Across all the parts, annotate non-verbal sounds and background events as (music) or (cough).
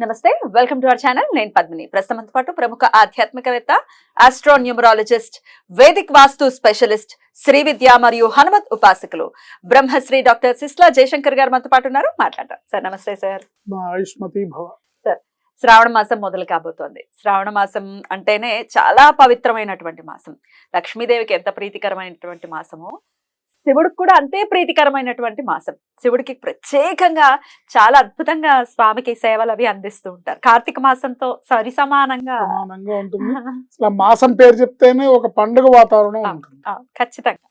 నమస్తే welcome to our channel. నేను పద్మిని. ప్రస్తుతంతో పాటు ప్రముఖ ఆధ్యాత్మికవేత్త astro numerologist vedic vastu specialist Shri విద్య మరియు హనుమత్ ఉపాసకులు బ్రహ్మశ్రీ డాక్టర్ సిస్లా జయశంకర్ గారు మనతో పాటు ఉన్నారు. మాట్లాడతాం సార్ నమస్తే సార్. భవ. శ్రావణ మాసం మొదలు కాబోతోంది. శ్రావణ మాసం అంటేనే చాలా పవిత్రమైనటువంటి మాసం. లక్ష్మీదేవికి ఎంత ప్రీతికరమైనటువంటి మాసమో శివుడికి కూడా అంతే ప్రీతికరమైనటువంటి మాసం. శివుడికి ప్రత్యేకంగా చాలా అద్భుతంగా స్వామికి సేవలు అవి అందిస్తూ ఉంటారు. కార్తీక మాసంతో సరి సమానంగా సమానంగా ఉంటుంది. మాసం పేరు చెప్తేనే ఒక పండుగ వాతావరణం. ఉంటుంది. ఖచ్చితంగా.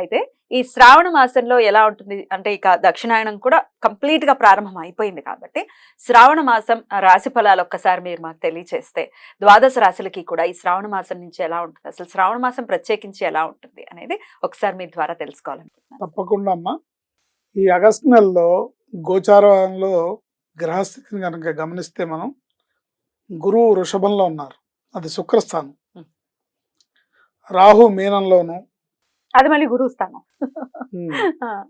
అయితే ఈ శ్రావణ మాసంలో ఎలా ఉంటుంది? అంటే ఇక దక్షిణాయనం కూడా కంప్లీట్గా ప్రారంభం అయిపోయింది కాబట్టి శ్రావణ మాసం రాశి ఫలాలు ఒక్కసారి మీరు మాకు తెలియచేస్తే ద్వాదశ రాశులకి కూడా ఈ శ్రావణ మాసం నుంచి ఎలా ఉంటుంది? అసలు శ్రావణ మాసం ప్రత్యేకించి ఎలా ఉంటుంది అనేది ఒకసారి మీ ద్వారా తెలుసుకోవాలనుకుంటున్నాను. తప్పకుండా అమ్మా. ఈ ఆగస్టు నెలలో గోచారంలో గ్రహస్థితిని కనుక గమనిస్తే మనం గురువు వృషభంలో ఉన్నారు. అది శుక్రస్థానం. రాహు మీనంలోను అది మళ్ళీ గురువు స్థానం ఉమ్, ఆ,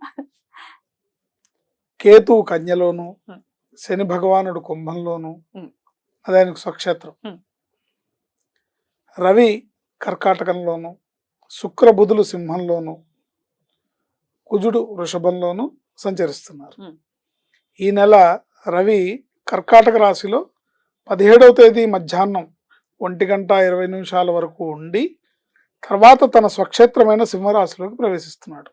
కేతు కన్యలోను. శని భగవానుడు కుంభంలోను. అది ఆయనకు స్వక్షేత్రం. రవి కర్కాటకంలోను శుక్ర బుధులు సింహంలోను కుజుడు వృషభంలోను సంచరిస్తున్నారు. ఈ నెల రవి కర్కాటక రాశిలో పదిహేడవ తేదీ మధ్యాహ్నం ఒంటి గంట ఇరవై నిమిషాల వరకు ఉండి తర్వాత తన స్వక్షేత్రమైన సింహరాశిలోకి ప్రవేశిస్తున్నాడు.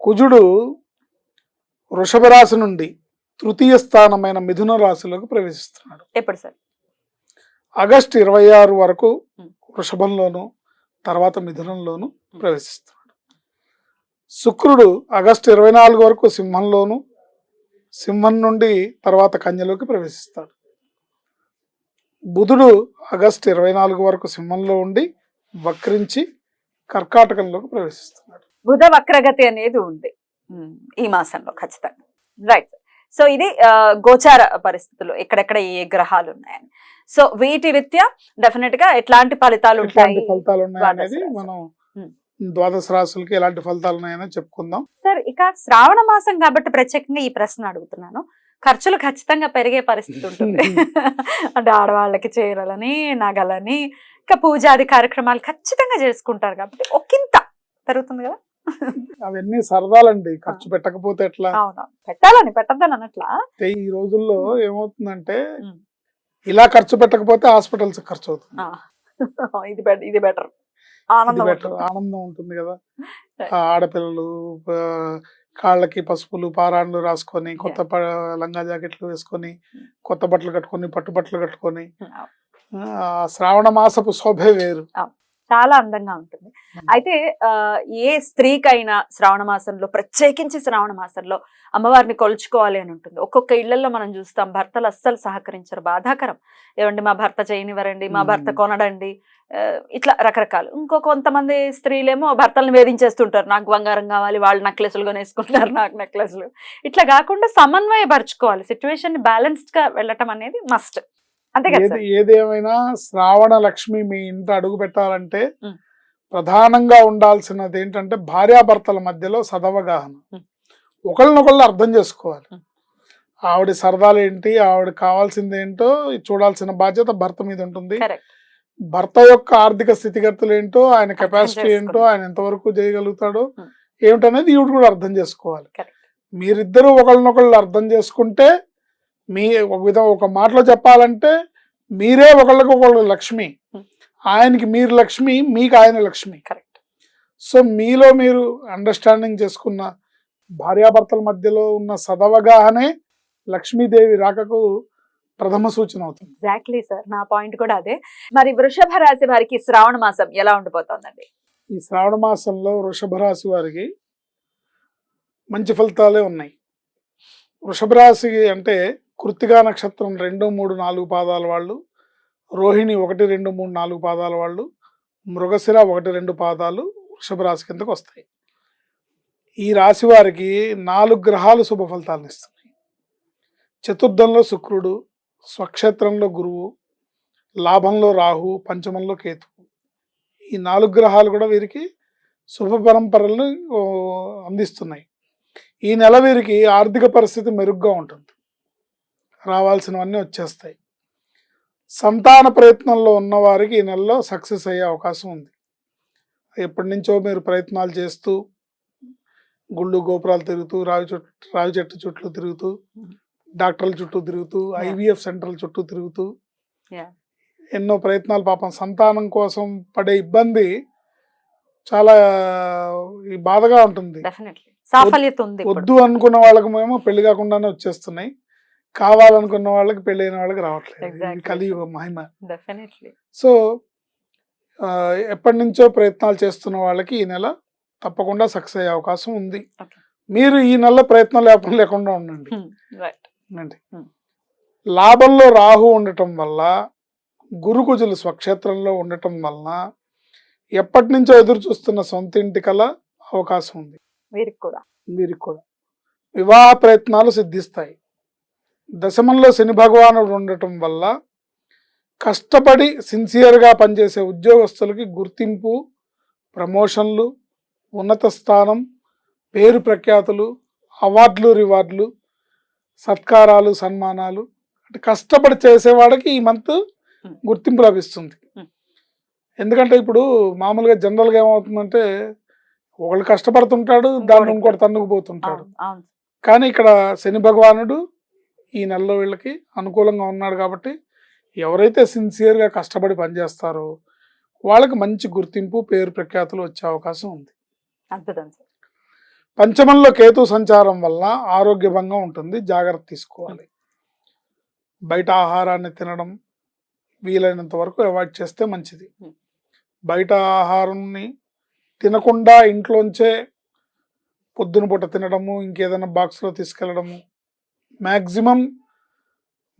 కుజుడు వృషభ రాశి నుండి తృతీయ స్థానమైన మిథున రాశిలోకి ప్రవేశిస్తున్నాడు. ఎప్పుడు సార్? ఆగస్టు ఇరవై ఆరు వరకు. వృషభంలోను తర్వాత మిథునంలోను ప్రవేశిస్తున్నాడు. శుక్రుడు ఆగస్టు ఇరవై నాలుగు వరకు సింహంలోను సింహం నుండి తర్వాత కన్యలోకి ప్రవేశిస్తాడు. బుధుడు ఆగస్టు ఇరవై నాలుగు వరకు సింహంలో ఉండి వక్రించి కర్కాటకంలోకి ప్రవేశిస్తున్నాడు. బుధ వక్రగతి అనేది ఉంది. ఈ మాసంలో ఖచ్చితంగా. రైట్ సో ఇది గోచార పరిస్థితులు. ఎక్కడెక్కడ ఏ గ్రహాలు ఉన్నాయని. సో వీటి రీత్యా డెఫినెట్గా ఎట్లాంటి ఫలితాలు ఉంటాయి? ఫలితాలు ఉన్నాయనేది. మనం. ద్వాదశ రాశులకి ఎలాంటి ఫలితాలు ఉన్నాయని చెప్పుకుందాం. సార్ ఇక శ్రావణ మాసం కాబట్టి ప్రత్యేకంగా ఈ ప్రశ్న అడుగుతున్నాను. ఖర్చులు ఖచ్చితంగా పెరిగే పరిస్థితి ఉంటుంది. అంటే ఆడవాళ్ళకి చీరలని నగలని ఇంకా పూజాది కార్యక్రమాలు ఖచ్చితంగా చేసుకుంటారు కాబట్టి ఒకంత పెరుగుతుంది కదా. అవన్నీ సరదాలండి. ఖర్చు పెట్టకపోతే ఎట్లా? అవును. పెట్టాలని పెట్టద్దని అన్నట్లా ఈ రోజుల్లో ఏమవుతుందంటే. ఇలా ఖర్చు పెట్టకపోతే హాస్పిటల్స్ ఖర్చు అవుతుంది. (laughs) ఇది బెటర్. ఇది బెటర్. ఆనందం. ఆనందం ఉంటుంది కదా. (laughs) ఆడపిల్లలు కాళ్ళకి పసుపులు పారాన్లు రాసుకొని కొత్త లంగా జాకెట్లు వేసుకొని కొత్త బట్టలు కట్టుకొని పట్టు బట్టలు కట్టుకొని. ఆ శ్రావణ మాసపు శోభే వేరు. చాలా అందంగా ఉంటుంది. అయితే ఏ స్త్రీకైనా శ్రావణ మాసంలో ప్రత్యేకించి శ్రావణ మాసంలో అమ్మవారిని కొలుచుకోవాలి అని ఉంటుంది. ఒక్కొక్క ఇళ్ళలో మనం చూస్తాం భర్తలు అస్సలు సహకరించరు బాధాకరం. ఏమండి మా భర్త చేయనివ్వరండి మా భర్త. కొనడండి ఇట్లా రకరకాలు. ఇంకో కొంతమంది స్త్రీలేమో భర్తలను వేధించేస్తుంటారు. నాకు బంగారం కావాలి వాళ్ళు నెక్లెస్లు కొనేసుకుంటారు నాకు నెక్లెస్లు. ఇట్లా కాకుండా సమన్వయపరచుకోవాలి. సిచ్యువేషన్ బ్యాలెన్స్డ్గా వెళ్ళటం అనేది మస్ట్. ఏది? ఏదేమైనా శ్రావణ లక్ష్మి మీ ఇంట అడుగు పెట్టాలంటే. ప్రధానంగా ఉండాల్సినది ఏంటంటే భార్యాభర్తల మధ్యలో సదవగాహన. ఒకళ్ళనొకళ్ళు అర్థం చేసుకోవాలి. ఆవిడ సరదాలు ఏంటి ఆవిడ కావాల్సింది ఏంటో చూడాల్సిన బాధ్యత భర్త మీద ఉంటుంది. భర్త యొక్క ఆర్థిక స్థితిగతులు ఏంటో ఆయన కెపాసిటీ ఏంటో. ఆయన ఎంతవరకు చేయగలుగుతాడో. ఏమిటనేది ఈవిడ కూడా అర్థం చేసుకోవాలి. మీరిద్దరూ ఒకళ్ళనొకళ్ళు అర్థం చేసుకుంటే మీ ఒక విధం ఒక మాటలో చెప్పాలంటే మీరే ఒకళ్ళకి ఒకళ్ళు లక్ష్మి. ఆయనకి మీరు లక్ష్మి మీకు ఆయన లక్ష్మి. కరెక్ట్. సో మీలో మీరు అండర్స్టాండింగ్ చేసుకున్న భార్యాభర్తల మధ్యలో ఉన్న సదవగానే లక్ష్మీదేవి రాకకు ప్రథమ సూచన అవుతుంది. ఎగ్జాక్ట్లీ సార్ నా పాయింట్ కూడా అదే. మరి వృషభ రాశి వారికి శ్రావణ మాసం ఎలా ఉండిపోతుందండి? ఈ శ్రావణ మాసంలో వృషభ రాశి వారికి మంచి ఫలితాలే ఉన్నాయి. వృషభ రాశి అంటే కృత్తికా నక్షత్రం రెండు మూడు నాలుగు పాదాల వాళ్ళు రోహిణి ఒకటి రెండు మూడు నాలుగు పాదాల వాళ్ళు మృగశిర ఒకటి రెండు పాదాలు వృషభ రాశి కిందకు వస్తాయి. ఈ రాశి వారికి నాలుగు గ్రహాలు శుభ ఫలితాలను ఇస్తున్నాయి. చతుర్థంలో శుక్రుడు స్వక్షేత్రంలో గురువు లాభంలో రాహు పంచమంలో కేతు. ఈ నాలుగు గ్రహాలు కూడా వీరికి శుభ పరంపరలను అందిస్తున్నాయి. ఈ నెల వీరికి ఆర్థిక పరిస్థితి మెరుగ్గా ఉంటుంది. రావాల్సినవన్నీ వచ్చేస్తాయి సంతాన ప్రయత్నంలో ఉన్న వారికి ఈ నెలలో సక్సెస్ అయ్యే అవకాశం ఉంది ఎప్పటి నుంచో మీరు ప్రయత్నాలు చేస్తూ గుళ్ళు గోపురాలు తిరుగుతూ రావి చుట్టూ రావి చెట్టు చుట్టూ తిరుగుతూ డాక్టర్ల చుట్టూ తిరుగుతూ. ఐవీఎఫ్ సెంటర్ల చుట్టూ తిరుగుతూ. ఎన్నో ప్రయత్నాలు పాపం సంతానం కోసం పడే ఇబ్బంది చాలా ఈ బాధగా ఉంటుంది. వద్దు అనుకున్న వాళ్ళకి మేము పెళ్ళి కాకుండానే వచ్చేస్తున్నాయి కావాలనుకున్న వాళ్ళకి పెళ్ళి అయిన వాళ్ళకి రావట్లేదు. కలియుగ మహిమ. సో ఎప్పటి నుంచో ప్రయత్నాలు చేస్తున్న వాళ్ళకి ఈ నెల తప్పకుండా సక్సెస్ అయ్యే అవకాశం ఉంది. మీరు ఈ నెల ప్రయత్నం లేకుండా లేకుండా ఉండండి. ఉండండి. Hmm. లాభంలో రాహు ఉండటం వల్ల గురుకుజులు స్వక్షేత్రంలో ఉండటం వలన ఎప్పటి నుంచో ఎదురు చూస్తున్న సొంత ఇంటి కల అవకాశం ఉంది. వీరికి కూడా. వీరికి కూడా. వివాహ ప్రయత్నాలు సిద్ధిస్తాయి. దశమంలో శని భగవానుడు ఉండటం వల్ల కష్టపడి సిన్సియర్గా పనిచేసే ఉద్యోగస్తులకి గుర్తింపు ప్రమోషన్లు ఉన్నత స్థానం పేరు ప్రఖ్యాతులు అవార్డులు రివార్డులు సత్కారాలు సన్మానాలు అంటే కష్టపడి చేసేవాడికి ఈ మంత్. గుర్తింపు లభిస్తుంది. ఎందుకంటే ఇప్పుడు మామూలుగా జనరల్గా ఏమవుతుందంటే ఒకళ్ళు కష్టపడుతుంటాడు దాన్ని ఇంకోటి తన్నుకుపోతుంటాడు కానీ ఇక్కడ శని భగవానుడు ఈ నెలలో వీళ్ళకి అనుకూలంగా ఉన్నాడు కాబట్టి ఎవరైతే సిన్సియర్గా కష్టపడి పనిచేస్తారో వాళ్ళకి మంచి గుర్తింపు పేరు ప్రఖ్యాతులు వచ్చే అవకాశం ఉంది. అద్భుతం సార్. పంచమంలో కేతు సంచారం వల్ల ఆరోగ్య భంగం ఉంటుంది. జాగ్రత్త తీసుకోవాలి. బయట ఆహారాన్ని తినడం వీలైనంత వరకు అవాయిడ్ చేస్తే మంచిది. బయట ఆహారాన్ని తినకుండా ఇంట్లోంచే పొద్దున పూట తినడము ఇంకేదైనా బాక్స్లో తీసుకెళ్ళడము మ్యాక్సిమం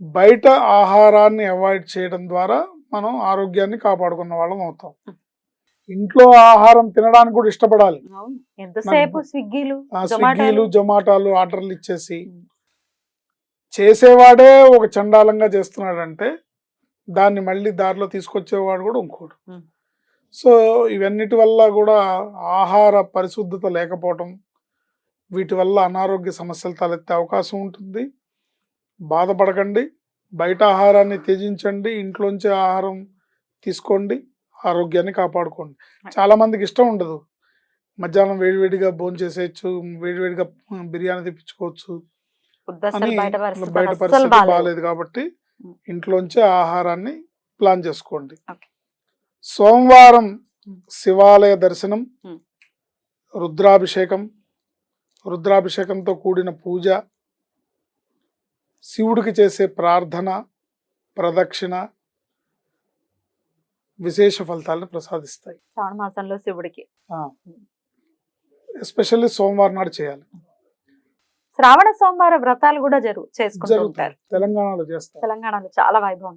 బయట ఆహారాన్ని అవాయిడ్ చేయడం ద్వారా మనం ఆరోగ్యాన్ని కాపాడుకున్న వాళ్ళం అవుతాం. ఇంట్లో ఆహారం తినడానికి కూడా ఇష్టపడాలి ఎంతసేపు స్విగ్గీలు స్విగ్గీలు జొమాటోలు ఆర్డర్లు ఇచ్చేసి. చేసేవాడే ఒక చండాలంగా చేస్తున్నాడంటే దాన్ని మళ్ళీ దారిలో తీసుకొచ్చేవాడు కూడా ఇంకోడు. సో ఇవన్నిటి వల్ల కూడా ఆహార పరిశుద్ధత లేకపోవటం వీటి వల్ల అనారోగ్య సమస్యలు తలెత్తే అవకాశం ఉంటుంది. బాధపడకండి. బయట ఆహారాన్ని త్యజించండి. ఇంట్లోంచి ఆహారం తీసుకోండి. ఆరోగ్యాన్ని కాపాడుకోండి. చాలా మందికి ఇష్టం ఉండదు. మధ్యాహ్నం వేడివేడిగా భోజనం చేసేయచ్చు వేడివేడిగా బిర్యానీ తెప్పించుకోవచ్చు. అని బయట పరిస్థితి బాగాలేదు కాబట్టి. ఇంట్లోంచే ఆహారాన్ని ప్లాన్ చేసుకోండి. సోమవారం. శివాలయ దర్శనం. రుద్రాభిషేకం రుద్రాభిషేకంతో కూడిన పూజ శివుడికి చేసే ప్రార్థన ప్రదక్షిణ విశేష ఫలితాలను ప్రసాదిస్తాయి. శ్రావణ మాసంలో శివుడికి. ఎస్పెషల్లీ సోమవారం నాడు చేయాలి. శ్రావణ సోమవార వ్రతాలు కూడా జరుగు చేసుకుంటూ ఉంటారు. తెలంగాణలో చేస్తారు. తెలంగాణలో చాలా వైభవం.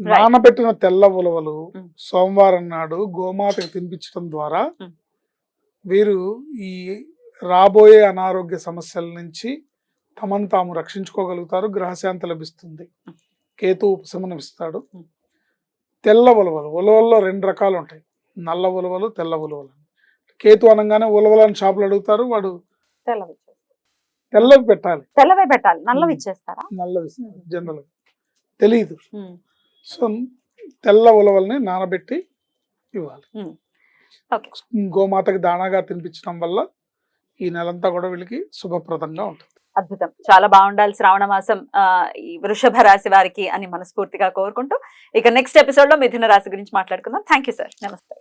నానబెట్టిన తెల్ల ఉలవలు. సోమవారం నాడు గోమాతకి తినిపించడం ద్వారా. వీరు ఈ రాబోయే అనారోగ్య సమస్యల నుంచి తమను తాము రక్షించుకోగలుగుతారు గ్రహశాంతి లభిస్తుంది. కేతు ఉపశమనం ఇస్తాడు. తెల్ల ఉలవలు ఉలవల్లో రెండు రకాలు ఉంటాయి నల్ల ఉలవలు తెల్ల ఉలవలు కేతు అనగానే ఉలవలని షాపులు అడుగుతారు వాడు తెల్లవి పెట్టాలి తెల్లవే పెట్టాలి నల్లవి. ఇచ్చేస్తారా నల్లవి. జనరల్ తెలియదు. సో తెల్ల ఉలవల్ని నానబెట్టి ఇవ్వాలి గోమాతకి దానాగా తినిపించడం వల్ల ఈ నెలంతా కూడా వీళ్ళకి శుభప్రదంగా ఉంటుంది. అద్భుతం. చాలా బాగుండాలి శ్రావణ మాసం ఆ, ఈ వృషభ రాశి వారికి అని మనస్ఫూర్తిగా కోరుకుంటూ ఇక నెక్స్ట్ ఎపిసోడ్లో మిథున రాశి గురించి మాట్లాడుకుందాం. థ్యాంక్ యూ సార్ నమస్తే.